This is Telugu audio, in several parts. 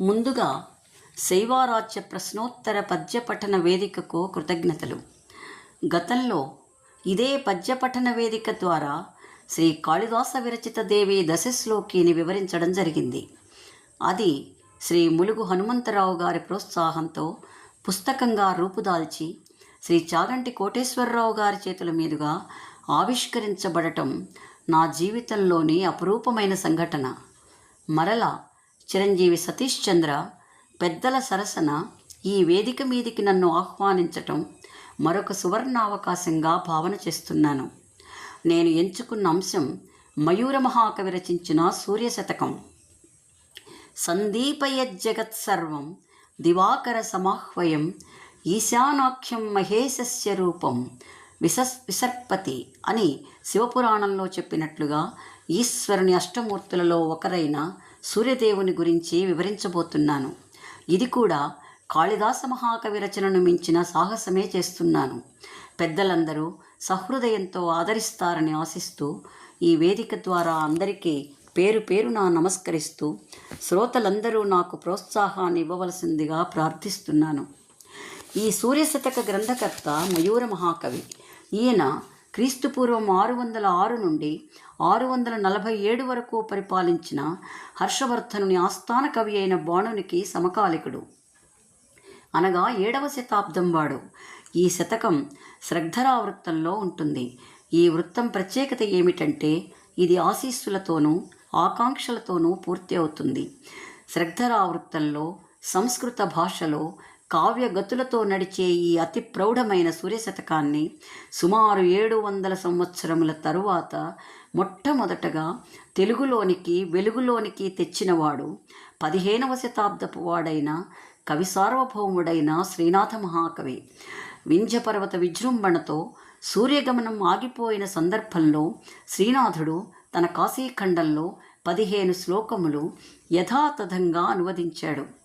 ముందుగా శైవారాజ్య ప్రశ్నోత్తర పద్యపఠన వేదికకు కృతజ్ఞతలు. గతంలో ఇదే పద్యపఠన వేదిక ద్వారా శ్రీ కాళిదాస విరచిత దేవి దశశ్లోకిని వివరించడం జరిగింది. అది శ్రీ ములుగు హనుమంతరావు గారి ప్రోత్సాహంతో పుస్తకంగా రూపుదాల్చి శ్రీ చాగంటి కోటేశ్వరరావు గారి చేతుల మీదుగా ఆవిష్కరించబడటం నా జీవితంలోని అపురూపమైన సంఘటన. మరలా చిరంజీవి సతీష్ చంద్ర పెద్దల సరసన ఈ వేదిక మీదికి నన్ను ఆహ్వానించటం మరొక సువర్ణావకాశంగా భావన చేస్తున్నాను. నేను ఎంచుకున్న అంశం మయూర మహాకవి రచించిన సూర్యశతకం. సందీపయజ్జగత్ సర్వం దివాకర సమాహ్వయం ఈశానాఖ్యం మహేశస్య రూపం విసస్ విసర్పతి అని శివపురాణంలో చెప్పినట్లుగా ఈశ్వరుని అష్టమూర్తులలో ఒకరైన సూర్యదేవుని గురించి వివరించబోతున్నాను. ఇది కూడా కాళిదాస మహాకవి రచనను మించిన సాహసమే చేస్తున్నాను. పెద్దలందరూ సహృదయంతో ఆదరిస్తారని ఆశిస్తూ ఈ వేదిక ద్వారా అందరికీ పేరు పేరున నమస్కరిస్తూ శ్రోతలందరూ నాకు ప్రోత్సాహాన్ని ఇవ్వవలసిందిగా ప్రార్థిస్తున్నాను. ఈ సూర్యశతక గ్రంథకర్త మయూర మహాకవి. ఈయన క్రీస్తుపూర్వం ఆరు వందల ఆరు నుండి ఆరు వందల నలభై ఏడు వరకు పరిపాలించిన హర్షవర్ధనుని ఆస్థాన కవి అయిన బాణునికి సమకాలికుడు. అనగా ఏడవ శతాబ్దం వాడు. ఈ శతకం శ్రద్ధరా వృత్తంలో ఉంటుంది. ఈ వృత్తం ప్రత్యేకత ఏమిటంటే ఇది ఆశీస్సులతోనూ ఆకాంక్షలతోనూ పూర్తి అవుతుంది. శ్రద్ధరా వృత్తంలో సంస్కృత భాషలో కావ్యగతులతో నడిచే ఈ అతి ప్రౌఢమైన సూర్యశతకాన్ని సుమారు ఏడు వందల సంవత్సరముల తరువాత మొట్టమొదటగా తెలుగులోనికి వెలుగులోనికి తెచ్చినవాడు పదిహేనవ శతాబ్దపు వాడైన కవి సార్వభౌముడైన శ్రీనాథ మహాకవి. వింధ్యపర్వత విజృంభణతో సూర్యగమనం ఆగిపోయిన సందర్భంలో శ్రీనాథుడు తన కాశీఖండంలో పదిహేను శ్లోకములు యథాతథంగా అనువదించాడు.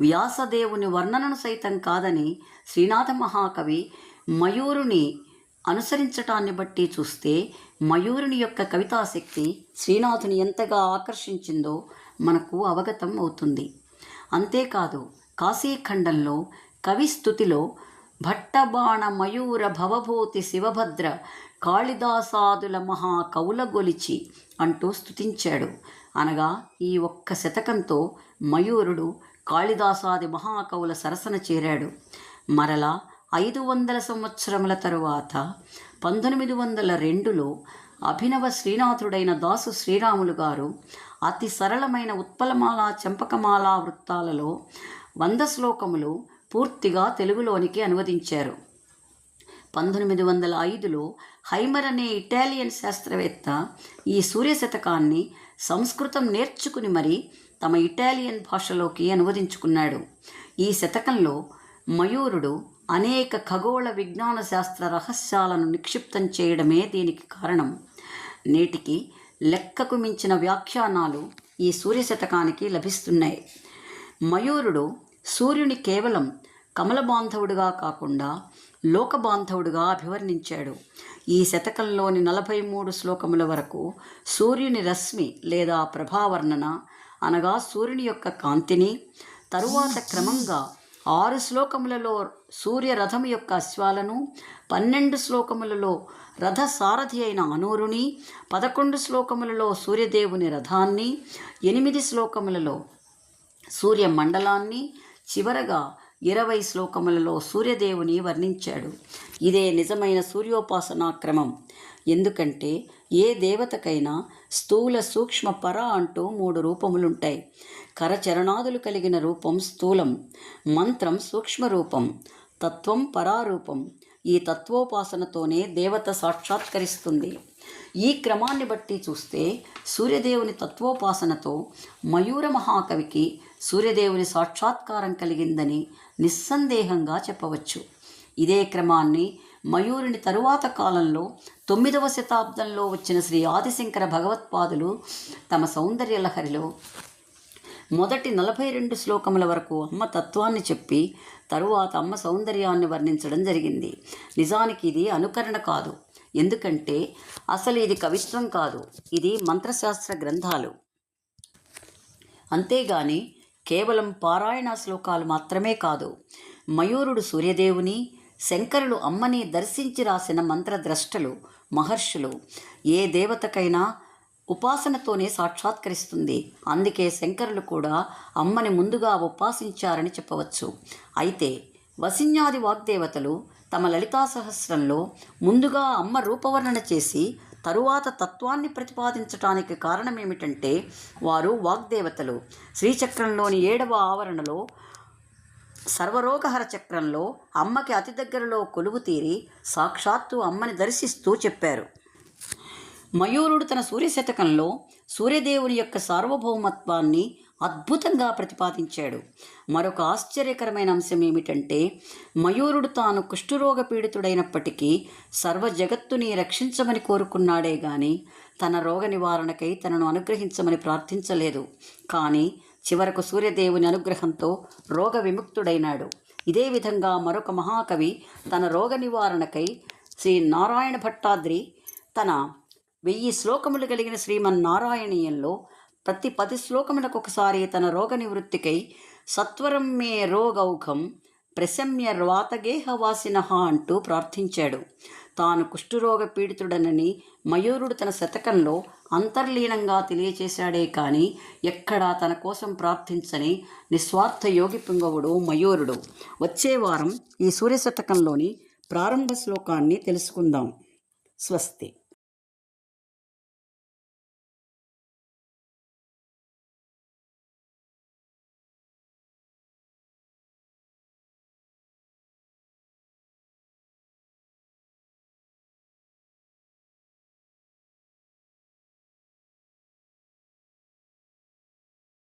వ్యాసదేవుని వర్ణనను సైతం కాదని శ్రీనాథ మహాకవి మయూరుని అనుసరించటాన్ని బట్టి చూస్తే మయూరుని యొక్క కవితాశక్తి శ్రీనాథుని ఎంతగా ఆకర్షించిందో మనకు అవగతం అవుతుంది. అంతేకాదు కాశీఖండంలో కవి స్థుతిలో భట్టబాణ మయూర భవభూతి శివభద్ర కాళిదాసాదుల మహా కౌలగొలిచి అంటూ స్తుతించాడు అనగా ఈ ఒక్క శతకంతో మయూరుడు కాళిదాసాది మహాకవుల సరసన చేరాడు. మరలా ఐదు వందల సంవత్సరముల తరువాత పంతొమ్మిది వందల రెండులో అభినవ శ్రీనాథుడైన దాసు శ్రీరాములు గారు అతి సరళమైన ఉత్పలమాల చెంపకమాల వృత్తాలలో వంద శ్లోకములు పూర్తిగా తెలుగులోనికి అనువదించారు. పంతొమ్మిది వందల ఐదులో హైమర్ అనే ఇటాలియన్ శాస్త్రవేత్త ఈ సూర్యశతకాన్ని సంస్కృతం నేర్చుకుని మరి తమ ఇటాలియన్ భాషలోకి అనువదించుకున్నాడు. ఈ శతకంలో మయూరుడు అనేక ఖగోళ విజ్ఞాన శాస్త్ర రహస్యాలను నిక్షిప్తం చేయడమే దీనికి కారణం. నేటికి లెక్కకు మించిన వ్యాఖ్యానాలు ఈ సూర్యశతకానికి లభిస్తున్నాయి. మయూరుడు సూర్యుని కేవలం కమల బాంధవుడుగా కాకుండా లోక బాంధవుడుగా అభివర్ణించాడు. ఈ శతకంలోని నలభై మూడు శ్లోకముల వరకు సూర్యుని రశ్మి లేదా ప్రభావర్ణన అనగా సూర్యుని యొక్క కాంతిని తరువాత క్రమంగా ఆరు శ్లోకములలో సూర్య రథం యొక్క అశ్వాలను పన్నెండు శ్లోకములలో రథ సారథి అయిన అనూరుని పదకొండు శ్లోకములలో సూర్యదేవుని రథాన్ని ఎనిమిది శ్లోకములలో సూర్య మండలాన్ని చివరగా ఇరవై శ్లోకములలో సూర్యదేవుని వర్ణించాడు. ఇదే నిజమైన సూర్యోపాసనా క్రమం. ఎందుకంటే ఏ దేవతకైనా స్థూల సూక్ష్మ పర అంటూ మూడు రూపములుంటాయి. కరచరణాదులు కలిగిన రూపం స్థూలం మంత్రం సూక్ష్మ రూపం తత్వం పరారూపం ఈ తత్వోపాసనతోనే దేవత సాక్షాత్కరిస్తుంది. ఈ క్రమాన్ని బట్టి చూస్తే సూర్యదేవుని తత్వోపాసనతో మయూర మహాకవికి సూర్యదేవుని సాక్షాత్కారం కలిగిందని నిస్సందేహంగా చెప్పవచ్చు. ఇదే క్రమాన్ని మయూరుని తరువాత కాలంలో తొమ్మిదవ శతాబ్దంలో వచ్చిన శ్రీ ఆదిశంకర భగవత్పాదులు తమ సౌందర్యలహరిలో మొదటి నలభై రెండు శ్లోకముల వరకు అమ్మ తత్వాన్ని చెప్పి తరువాత అమ్మ సౌందర్యాన్ని వర్ణించడం జరిగింది. నిజానికి ఇది అనుకరణ కాదు. ఎందుకంటే అసలు ఇది కవిత్వం కాదు. ఇది మంత్రశాస్త్ర గ్రంథాలు. అంతేగాని కేవలం పారాయణ శ్లోకాలు మాత్రమే కాదు. మయూరుడు సూర్యదేవుని శంకరులు అమ్మని దర్శించి రాసిన మంత్రద్రష్టలు మహర్షులు. ఏ దేవతకైనా ఉపాసనతోనే సాక్షాత్కరిస్తుంది. అందుకే శంకరులు కూడా అమ్మని ముందుగా ఉపాసించారని చెప్పవచ్చు. అయితే వసిన్యాది వాగ్దేవతలు తమ లలితా సహస్రంలో ముందుగా అమ్మ రూపవర్ణన చేసి తరువాత తత్వాన్ని ప్రతిపాదించటానికి కారణం ఏమిటంటే వారు వాగ్దేవతలు. శ్రీచక్రంలోని ఏడవ ఆవరణలో సర్వరోగహర చక్రంలో అమ్మకి అతి దగ్గరలో కొలువు తీరి సాక్షాత్తు అమ్మని దర్శిస్తూ చెప్పారు. మయూరుడు తన సూర్యశతకంలో సూర్యదేవుని యొక్క సార్వభౌమత్వాన్ని అద్భుతంగా ప్రతిపాదించాడు. మరొక ఆశ్చర్యకరమైన అంశం ఏమిటంటే మయూరుడు తాను కుష్ఠరోగ పీడితుడైనప్పటికీ సర్వ జగత్తుని రక్షించమని కోరుకున్నాడే గాని తన రోగ నివారణకై తనను అనుగ్రహించమని ప్రార్థించలేదు. కానీ చివరకు సూర్యదేవుని అనుగ్రహంతో రోగ విముక్తుడైనాడు ఇదే విధంగా మరొక మహాకవి తన రోగ నివారణకై శ్రీ నారాయణ భట్టాద్రి తన వెయ్యి శ్లోకములు కలిగిన శ్రీమన్నారాయణీయంలో ప్రతి పది శ్లోకములకు ఒకసారి తన రోగ నివృత్తికై సత్వరం మే రోగౌఘం ప్రశమ్య వాతగేహవాసిన అంటూ ప్రార్థించాడు. తాను కుష్ఠరోగ పీడితుడనని మయూరుడు తన శతకంలో అంతర్లీనంగా తెలియచేశాడే కానీ ఎక్కడా తన కోసం ప్రార్థించని నిస్వార్థ యోగి పుంగవుడు మయూరుడు. వచ్చే వారం ఈ సూర్య శతకంలోని ప్రారంభ శ్లోకాన్ని తెలుసుకుందాం. స్వస్తి.